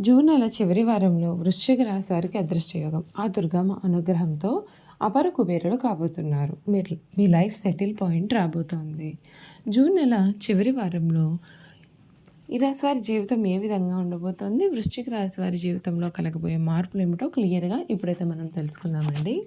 June నెల చివరి వారంలో వృశ్చిక రాశి వారికి అదృష్టయోగం. ఆ దుర్గమ్మ అనుగ్రహంతో అపర కుబేరులు కాబోతున్నారు. మీరు మీ లైఫ్ సెటిల్ పాయింట్ రాబోతోంది. జూన్ నెల చివరి వారంలో ఈ రాశి వారి జీవితం ఏ విధంగా ఉండబోతోంది? వృశ్చిక రాశి వారి జీవితంలో కలగబోయే మార్పులు ఏమిటో క్లియర్గా ఇప్పుడైతే మనం తెలుసుకుందామండి.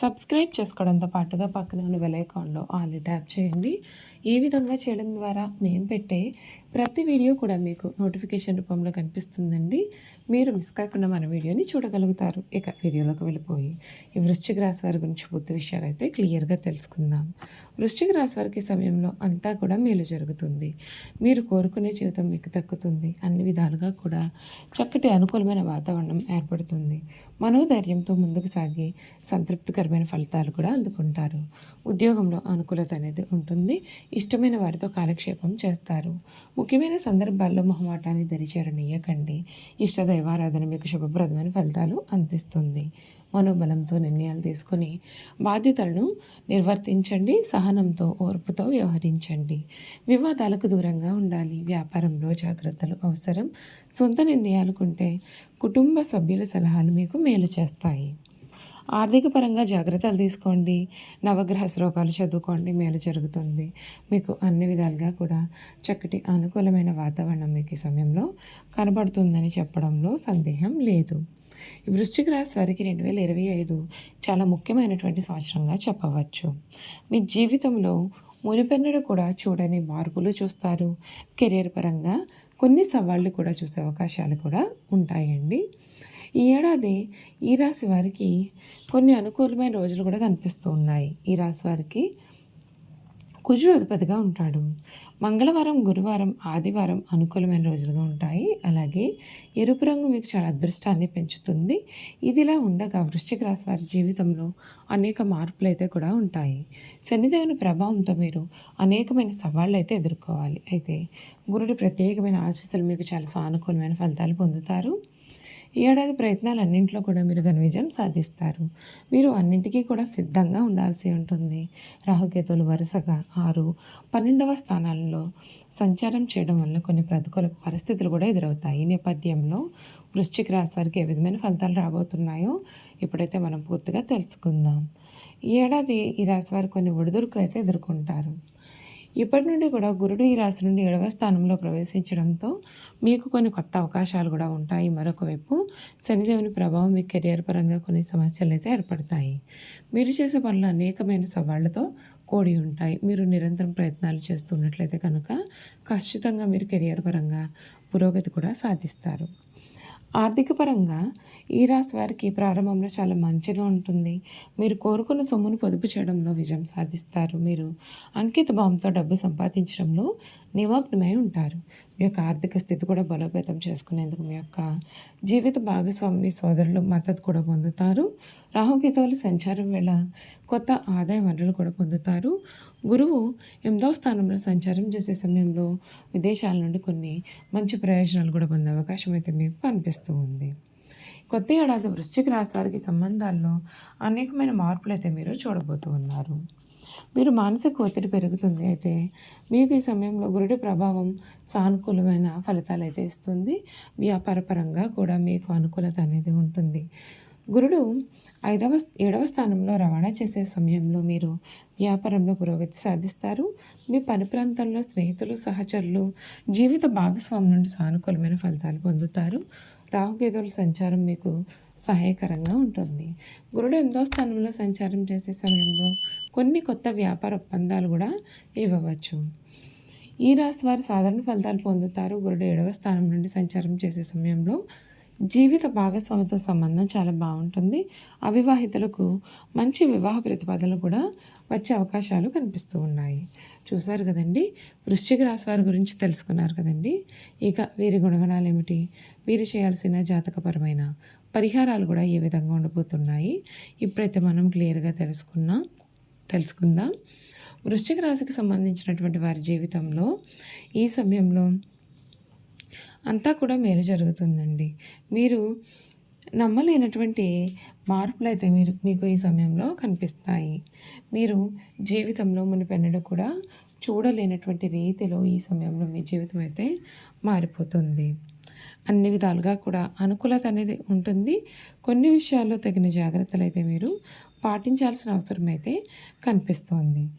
సబ్స్క్రైబ్ చేసుకోవడంతో పాటుగా పక్కన ఉన్న వెలైకాన్లో ఆల్ ట్యాప్ చేయండి. ఈ విధంగా చేయడం ద్వారా మేము పెట్టే ప్రతి వీడియో కూడా మీకు నోటిఫికేషన్ రూపంలో కనిపిస్తుందండి. మీరు మిస్ కాకుండా మన వీడియోని చూడగలుగుతారు. ఇక వీడియోలోకి వెళ్ళిపోయి ఈ వృశ్చిక రాశి వారి గురించి పూర్తి విషయాలు అయితే క్లియర్గా తెలుసుకుందాం. వృశ్చిక రాశి వారికి సమయంలో అంతా కూడా మేలు జరుగుతుంది. మీరు కోరుకునే జీవితం మీకు దక్కుతుంది. అన్ని విధాలుగా కూడా చక్కటి అనుకూలమైన వాతావరణం ఏర్పడుతుంది. మనోధైర్యంతో ముందుకు సాగి సంతృప్తికరమైన ఫలితాలు కూడా అందుకుంటారు. ఉద్యోగంలో అనుకూలత అనేది ఉంటుంది. ఇష్టమైన వారితో కాలక్షేపం చేస్తారు. ముఖ్యమైన సందర్భాల్లో మొహమాటాన్ని దరిచేరనీయకండి. ఇష్టదైవారాధన మీకు శుభప్రదమైన ఫలితాలు అందిస్తుంది. మనోబలంతో నిర్ణయాలు తీసుకొని బాధ్యతలను నిర్వర్తించండి. సహనంతో ఓర్పుతో వ్యవహరించండి. వివాదాలకు దూరంగా ఉండాలి. వ్యాపారంలో జాగ్రత్తలు అవసరం. సొంత నిర్ణయాలు కుంటే కుటుంబ సభ్యుల సలహాలు మీకు మేలు చేస్తాయి. ఆర్థిక పరంగా జాగ్రత్తలు తీసుకోండి. నవగ్రహ శ్లోకాలు చదువుకోండి. మేలు జరుగుతుంది. మీకు అన్ని విధాలుగా కూడా చక్కటి అనుకూలమైన వాతావరణం మీకు ఈ సమయంలో కనబడుతుందని చెప్పడంలో సందేహం లేదు. ఈ వృశ్చిక రాశి వారికి రెండు వేల ఇరవై ఐదు చాలా ముఖ్యమైనటువంటి సంవత్సరంగా చెప్పవచ్చు. మీ జీవితంలో మునిపెన్నడు కూడా చూడని మార్పులు చూస్తారు. కెరీర్ పరంగా కొన్ని సవాళ్ళు కూడా చూసే అవకాశాలు కూడా ఉంటాయండి. ఈ ఏడాది ఈ రాశి వారికి కొన్ని అనుకూలమైన రోజులు కూడా కనిపిస్తూ ఉన్నాయి. ఈ రాశి వారికి కుజుడు అధిపతిగా ఉంటాడు. మంగళవారం గురువారం ఆదివారం అనుకూలమైన రోజులుగా ఉంటాయి. అలాగే ఎరుపు రంగు మీకు చాలా అదృష్టాన్ని పెంచుతుంది. ఇదిలా ఉండగా వృశ్చిక రాశి వారి జీవితంలో అనేక మార్పులు అయితే కూడా ఉంటాయి. శనిదేవుని ప్రభావంతో మీరు అనేకమైన సవాళ్ళు అయితే ఎదుర్కోవాలి. అయితే గురుడి ప్రత్యేకమైన ఆశీస్సులు మీకు చాలా సానుకూలమైన ఫలితాలు పొందుతారు. ఈ ఏడాది ప్రయత్నాలు అన్నింటిలో కూడా మీరు ఘన విజయం సాధిస్తారు. మీరు అన్నింటికీ కూడా సిద్ధంగా ఉండాల్సి ఉంటుంది. రాహుకేతులు వరుసగా ఆరు పన్నెండవ స్థానాలలో సంచారం చేయడం వల్ల కొన్ని ప్రతికూల పరిస్థితులు కూడా ఎదురవుతాయి. ఈ నేపథ్యంలో వృశ్చిక రాశి వారికి ఏ విధమైన ఫలితాలు రాబోతున్నాయో ఇప్పుడైతే మనం పూర్తిగా తెలుసుకుందాం. ఈ ఏడాది ఈ రాశి వారు కొన్ని ఒడిదుడుకులు అయితే ఎదుర్కొంటారు. ఇప్పటి నుండి కూడా గురుడు ఈ రాశి నుండి ఏడవ స్థానంలో ప్రవేశించడంతో మీకు కొన్ని కొత్త అవకాశాలు కూడా ఉంటాయి. మరొక వైపు శనిదేవుని ప్రభావం మీ కెరియర్ పరంగా కొన్ని సమస్యలు అయితే ఏర్పడతాయి. మీరు చేసే పనులు అనేకమైన సవాళ్ళతో కూడి ఉంటాయి. మీరు నిరంతరం ప్రయత్నాలు చేస్తున్నట్లయితే కనుక ఖచ్చితంగా మీరు కెరియర్ పరంగా పురోగతి కూడా సాధిస్తారు. ఆర్థిక పరంగా ఈ రాశి వారికి ప్రారంభంలో చాలా మంచిగా ఉంటుంది. మీరు కోరుకున్న సొమ్మును పొదుపు చేయడంలో విజయం సాధిస్తారు. మీరు అంకిత భావంతో డబ్బు సంపాదించడంలో నిమగ్నమై ఉంటారు. మీ యొక్క ఆర్థిక స్థితి కూడా బలోపేతం చేసుకునేందుకు మీ యొక్క జీవిత భాగస్వామిని సోదరులు మద్దతు కూడా పొందుతారు. రాహుకేతువులు సంచారం వేళ కొత్త ఆదాయ వనరులు కూడా పొందుతారు. గురువు ఎనిమిదవ స్థానంలో సంచారం చేసే సమయంలో విదేశాల నుండి కొన్ని మంచి ప్రయోజనాలు కూడా పొందే అవకాశం అయితే మీకు కనిపిస్తూ ఉంది. కొత్త ఏడాది వృశ్చిక రాశి వారికి సంబంధాల్లో అనేకమైన మార్పులు అయితే మీరు చూడబోతూ ఉన్నారు. మీరు మానసిక ఒత్తిడి పెరుగుతుంది అయితే మీకు ఈ సమయంలో గురుడి ప్రభావం సానుకూలమైన ఫలితాలు అయితే ఇస్తుంది. వ్యాపారపరంగా కూడా మీకు అనుకూలత అనేది ఉంటుంది. గురుడు ఐదవ ఏడవ స్థానంలో రవాణా చేసే సమయంలో మీరు వ్యాపారంలో పురోగతి సాధిస్తారు. మీ పని ప్రాంతంలో స్నేహితులు సహచరులు జీవిత భాగస్వామి నుండి సానుకూలమైన ఫలితాలు పొందుతారు. రాహుకేతువుల సంచారం మీకు సహాయకరంగా ఉంటుంది. గురుడు ఎనిమిదవ స్థానంలో సంచారం చేసే సమయంలో కొన్ని కొత్త వ్యాపార ఒప్పందాలు కూడా ఇవ్వవచ్చు. ఈ రాశి వారు సాధారణ ఫలితాలు పొందుతారు. గురుడు ఏడవ స్థానం నుండి సంచారం చేసే సమయంలో జీవిత భాగస్వామితో సంబంధం చాలా బాగుంటుంది. అవివాహితులకు మంచి వివాహ ప్రతిపాదనలు కూడా వచ్చే అవకాశాలు కనిపిస్తూ ఉన్నాయి. చూశారు కదండి? వృశ్చిక రాశి వారి గురించి తెలుసుకున్నారు కదండి? ఇక వీరి గుణగణాలు ఏమిటి? వీరు చేయాల్సిన జాతకపరమైన పరిహారాలు కూడా ఏ విధంగా ఉండబోతున్నాయి ఇప్పుడైతే మనం క్లియర్గా తెలుసుకున్నాం. తెలుసుకుందాం. వృశ్చిక రాశికి సంబంధించినటువంటి వారి జీవితంలో ఈ సమయంలో అంతా కూడా మేలు జరుగుతుందండి. మీరు నమ్మలేనటువంటి మార్పులు అయితే మీరు మీకు ఈ సమయంలో కనిపిస్తాయి. మీరు జీవితంలో మునిపెన్నడూ కూడా చూడలేనటువంటి రీతిలో ఈ సమయంలో మీ జీవితం అయితే మారిపోతుంది. అన్ని విధాలుగా కూడా అనుకూలత అనేది ఉంటుంది. కొన్ని విషయాల్లో తగిన జాగ్రత్తలు అయితే మీరు పాటించాల్సిన అవసరం అయితే కనిపిస్తోంది.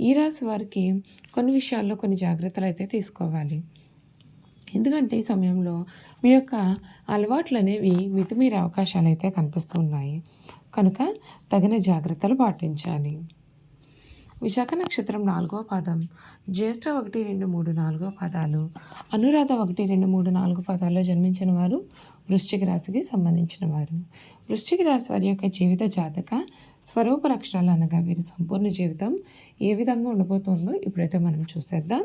ఈ రాశి వారికి కొన్ని విషయాల్లో కొన్ని జాగ్రత్తలు అయితే తీసుకోవాలి. ఎందుకంటే ఈ సమయంలో మీ యొక్క అలవాట్లు అనేవి మితిమీరే అవకాశాలు అయితే కనిపిస్తున్నాయి. కనుక తగిన జాగ్రత్తలు పాటించాలి. విశాఖ నక్షత్రం నాలుగో పాదం జ్యేష్ఠ ఒకటి రెండు మూడు నాలుగో పాదాలు అనురాధ ఒకటి రెండు మూడు నాలుగు పాదాల్లో జన్మించిన వారు వృశ్చిక రాశికి సంబంధించిన వారు. వృశ్చిక రాశి వారి యొక్క జీవిత జాతక స్వరూప లక్షణాలు అనగా వీరి సంపూర్ణ జీవితం ఏ విధంగా ఉండబోతుందో ఇప్పుడైతే మనం చూసేద్దాం.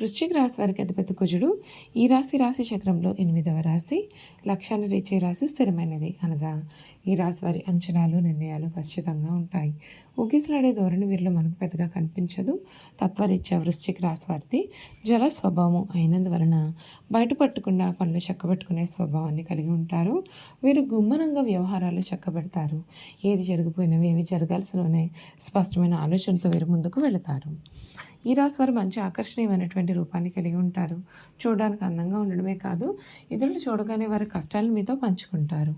వృశ్చిక రాశి వారికి అధిపతి కుజుడు. ఈ రాశి రాశి చక్రంలో ఎనిమిదవ రాశి. లక్ష్యాన్ని రీచే రాశి స్థిరమైనది అనగా ఈ రాశి వారి అంచనాలు నిర్ణయాలు ఖచ్చితంగా ఉంటాయి. ఊగిసలాడే ధోరణి వీరిలో మనకు పెద్దగా కనిపించదు. తత్వరీత్యా వృశ్చిక రాశి వారిది జల స్వభావం అయినందువలన బయటపట్టకుండా పనులు చక్కబెట్టుకునే స్వభావాన్ని కలిగి ఉంటారు. వీరు గుమ్మనంగా వ్యవహారాలు చక్కబెడతారు. ఏది జరిగిపోయినవి ఏవి జరగాల్సినవనే స్పష్టమైన ఆలోచనతో వీరు ముందుకు వెళతారు. ఈ రాశి వారు మంచి ఆకర్షణీయమైనటువంటి రూపాన్ని కలిగి ఉంటారు. చూడడానికి అందంగా ఉండడమే కాదు ఇతరులు చూడగానే వారి కష్టాలను మీతో పంచుకుంటారు.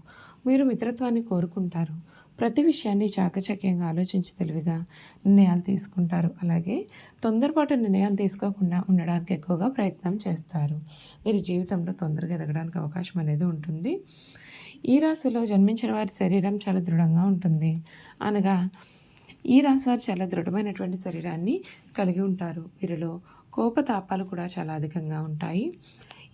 మీరు మిత్రత్వాన్ని కోరుకుంటారు. ప్రతి విషయాన్ని చాకచక్యంగా ఆలోచించి తెలివిగా నిర్ణయాలు తీసుకుంటారు. అలాగే తొందరపాటు నిర్ణయాలు తీసుకోకుండా ఉండడానికి ఎక్కువగా ప్రయత్నం చేస్తారు. మీరు జీవితంలో తొందరగా ఎదగడానికి అవకాశం అనేది ఉంటుంది. ఈ రాశిలో జన్మించిన వారి శరీరం చాలా దృఢంగా ఉంటుంది. అనగా ఈ రాశివారు చాలా దృఢమైనటువంటి శరీరాన్ని కలిగి ఉంటారు. వీరిలో కోపతాపాలు కూడా చాలా అధికంగా ఉంటాయి.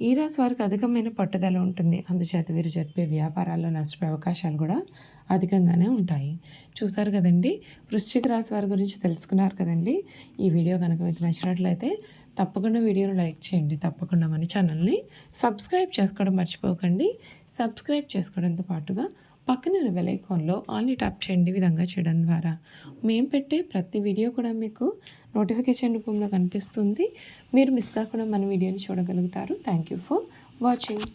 ఈ రాశి వారికి అధికమైన పట్టుదల ఉంటుంది. అందుచేత వీరు జరిపే వ్యాపారాల్లో నష్టపోయే అవకాశాలు కూడా అధికంగానే ఉంటాయి. చూసారు కదండి? వృశ్చిక రాశి వారి గురించి తెలుసుకున్నారు కదండి? ఈ వీడియో కనుక మీకు నచ్చినట్లయితే తప్పకుండా వీడియోను లైక్ చేయండి. తప్పకుండా మన ఛానల్ని సబ్స్క్రైబ్ చేసుకోవడం మర్చిపోకండి. సబ్స్క్రైబ్ చేసుకోవడంతో పాటుగా పక్కన బెల్ ఐకాన్లో ఆల్ని ట్యాప్ చేయండి విధంగా చేయడం ద్వారా. మేము పెట్టే ప్రతి వీడియో కూడా మీకు నోటిఫికేషన్ రూపంలో కనిపిస్తుంది. మీరు మిస్ కాకుండా మన వీడియోని చూడగలుగుతారు. Thank you for watching